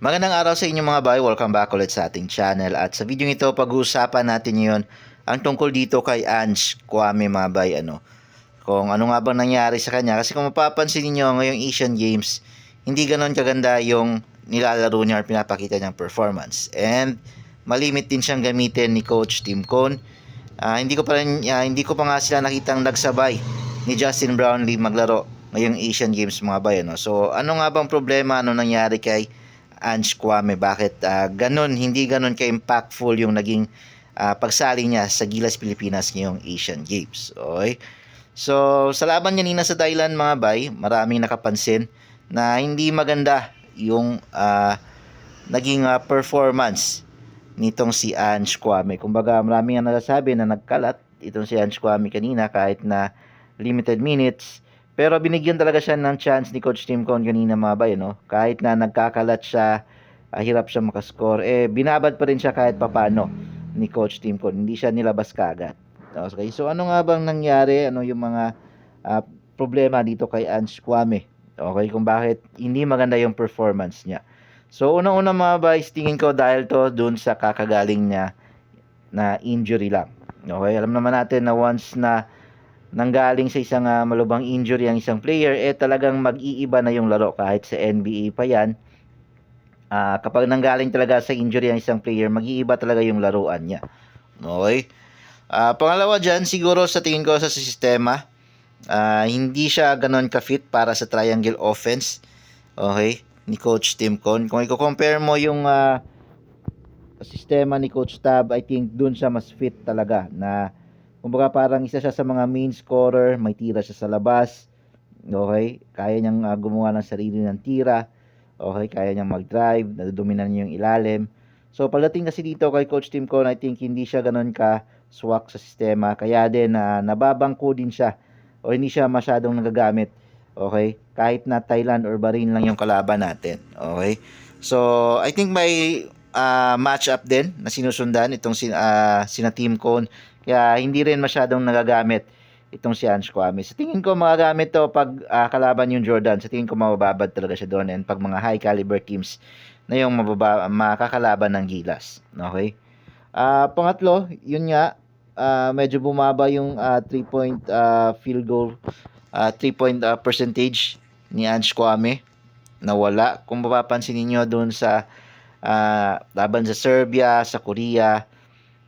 Magandang araw sa inyo mga bay. Welcome back ulit sa ating channel. At sa video ito, pag-uusapan natin ngayon ang tungkol dito kay Ange Kwame mga bay. Ano, kung ano nga bang nangyari sa kanya. Kasi kung mapapansin niyo ngayong Asian Games, hindi ganon kaganda yung nilalaro niya or pinapakita niyang performance. And malimit din siyang gamitin ni Coach Tim Cone. Ah, hindi ko pa rin, ah, hindi ko pa nga sila nakitang nagsabay ni Justin Brownlee maglaro ngayong Asian Games mga bay. Ano? So ano nga bang problema? Ano nangyari kay Ange Kwame. Bakit ah, ganun, hindi ganun ka-impactful yung naging ah, pagsali niya sa Gilas Pilipinas ngayong Asian Games. Okay? So, sa laban niya nina sa Thailand mga bay, maraming nakapansin na hindi maganda yung ah, naging ah, performance nitong si Ange Kwame. Kumbaga, maraming ang nagsasabi na nagkalat itong si Ange Kwame kanina kahit na limited minutes. Pero binigyan talaga siya ng chance ni Coach Tim Cone kanina mga bay, no? Kahit na nagkakalat siya, ah, hirap siya makascore, eh binabad pa rin siya kahit papano ni Coach Tim Cone. Hindi siya nilabas kagad. Okay, so ano nga bang nangyari? Ano yung mga ah, problema dito kay Ange Kwame? Okay, kung bakit hindi maganda yung performance niya. So unang-una mga boys, tingin ko dahil to dun sa kakagaling niya na injury lang. Okay, alam naman natin na once na nanggaling sa isang ah, malubhang injury ang isang player, eh talagang mag-iiba na yung laro kahit sa NBA pa yan. Ah, kapag nanggaling talaga sa injury ang isang player, mag-iiba talaga yung laruan niya. Okay? Ah, pangalawa dyan, siguro sa tingin ko sa sistema, ah, hindi siya ganon ka-fit para sa triangle offense. Okay? Ni Coach Tim Con. Kung i-compare mo yung ah, sistema ni Coach Tab, I think dun siya mas fit talaga na kumbaga parang isa siya sa mga main scorer, may tira siya sa labas. Okay? Kaya niyang ah, gumawa ng sarili ng tira. Okay, kaya niyang mag-drive, nadodominan niya yung ilalim. So pagdating kasi dito kay Coach Tim Con, I think hindi siya ganun ka swak sa sistema. Kaya din na nababangko din siya o hindi siya masyadong nagagamit. Okay? Kahit na Thailand or Bahrain lang yung kalaban natin. Okay? So, I think may ah, match-up din na sinusundan itong ah, sina Team Cone. Kaya hindi rin masyadong nagagamit itong si Ange Kwame. Sa tingin ko magagamit to pag ah, kalaban yung Jordan. Sa tingin ko mabababad talaga siya doon and pag mga high caliber teams na yung mababa, makakalaban ng Gilas. Okay? Ah, pangatlo, yun nga, ah, medyo bumaba yung 3-point field goal, 3-point percentage ni Ange Kwame. Nawala. Kung mapapansin niyo doon sa ah, laban sa Serbia, sa Korea,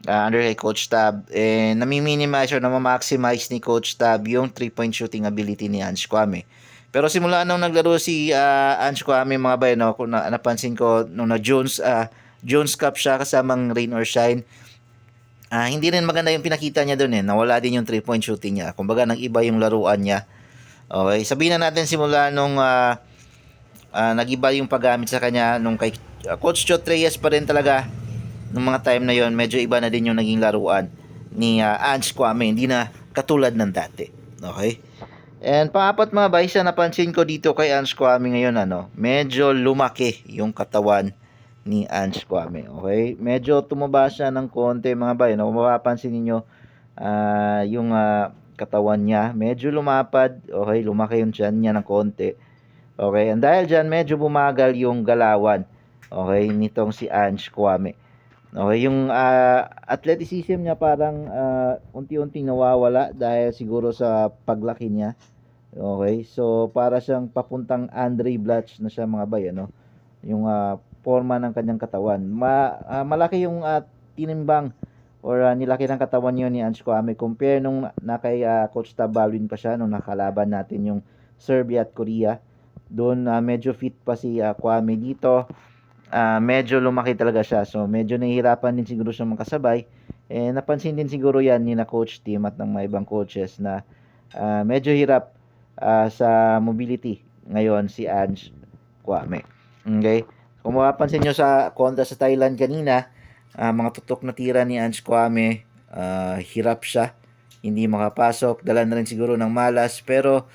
ah, under kay Coach Tab, eh, nami-minimize or namamaximize ni Coach Tab yung 3-point shooting ability ni Ange Kwame. Pero simula nung naglaro si ah, Ange Kwame mga bay, no, kung na, napansin ko nung na Jones, ah, Jones Cup siya kasamang Rain or Shine, ah, hindi rin maganda yung pinakita niya doon eh. Nawala din yung 3-point shooting niya. Kumbaga nag-iba yung laruan niya. Okay, sabihin na natin simula nung ah, ah, nag-iba yung paggamit sa kanya nung kay ah, Coach Chot Reyes pa rin talaga nung mga time na yon medyo iba na din yung naging laruan ni ah, Ange Kwame. Hindi na katulad ng dati. Okay? And pangapat mga baysa napansin ko dito kay Ange Kwame ngayon ano medyo lumaki yung katawan ni Ange Kwame. Okay? Medyo tumaba siya ng konti mga bay no? mapapansin niyo ah, yung ah, katawan niya. Medyo lumapad okay? Lumaki yung tiyan niya ng konti. Okay? And dahil dyan medyo bumagal yung galawan okay nitong si Ange Kwame Okay, yung ah, athleticism niya parang ah, unti-unting nawawala dahil siguro sa paglaki niya. Okay, so para siyang papuntang Andre Blatch na siya mga bay, ano? Yung ah, forma ng kanyang katawan. Ma, ah, malaki yung ah, tinimbang or ah, nilaki ng katawan niyo ni Ange Kwame compare nung na kay ah, Coach Tabalwin pa siya nung nakalaban natin yung Serbia at Korea. Doon ah, medyo fit pa si ah, Kwame dito ah, medyo lumaki talaga siya. So, medyo nahihirapan din siguro siya makasabay. Eh, napansin din siguro yan ni na coach team at ng mga ibang coaches na ah, medyo hirap ah, sa mobility ngayon si Ange Kwame. Okay? Kung mapapansin nyo sa kontra sa Thailand kanina, ah, mga tutok na tira ni Ange Kwame, ah, hirap siya. Hindi makapasok. Dala na rin siguro ng malas. Pero,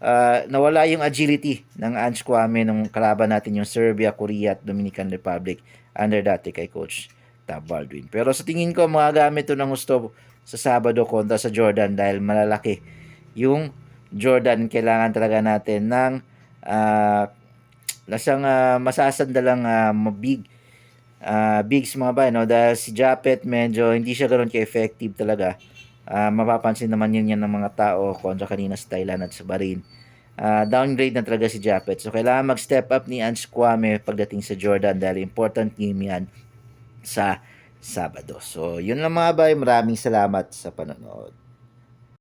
ah, nawala yung agility ng Ange Kwame nung kalaban natin yung Serbia, Korea at Dominican Republic under dati kay Coach Tab Baldwin. Pero sa tingin ko, magagamit to ng gusto sa Sabado kontra sa Jordan dahil malalaki yung Jordan. Kailangan talaga natin ng ah, lasang uh, masasandalang uh, mabig uh, bigs mga bay no dahil si Japet medyo hindi siya ganoon ka-effective talaga uh, mapapansin naman yun yan ng mga tao kontra kanina sa Thailand at sa Bahrain. Uh, downgrade na talaga si Japet. So kailangan mag-step up ni Ange Kwame pagdating sa Jordan dahil important game yan sa Sabado. So yun lang mga bay. Maraming salamat sa panonood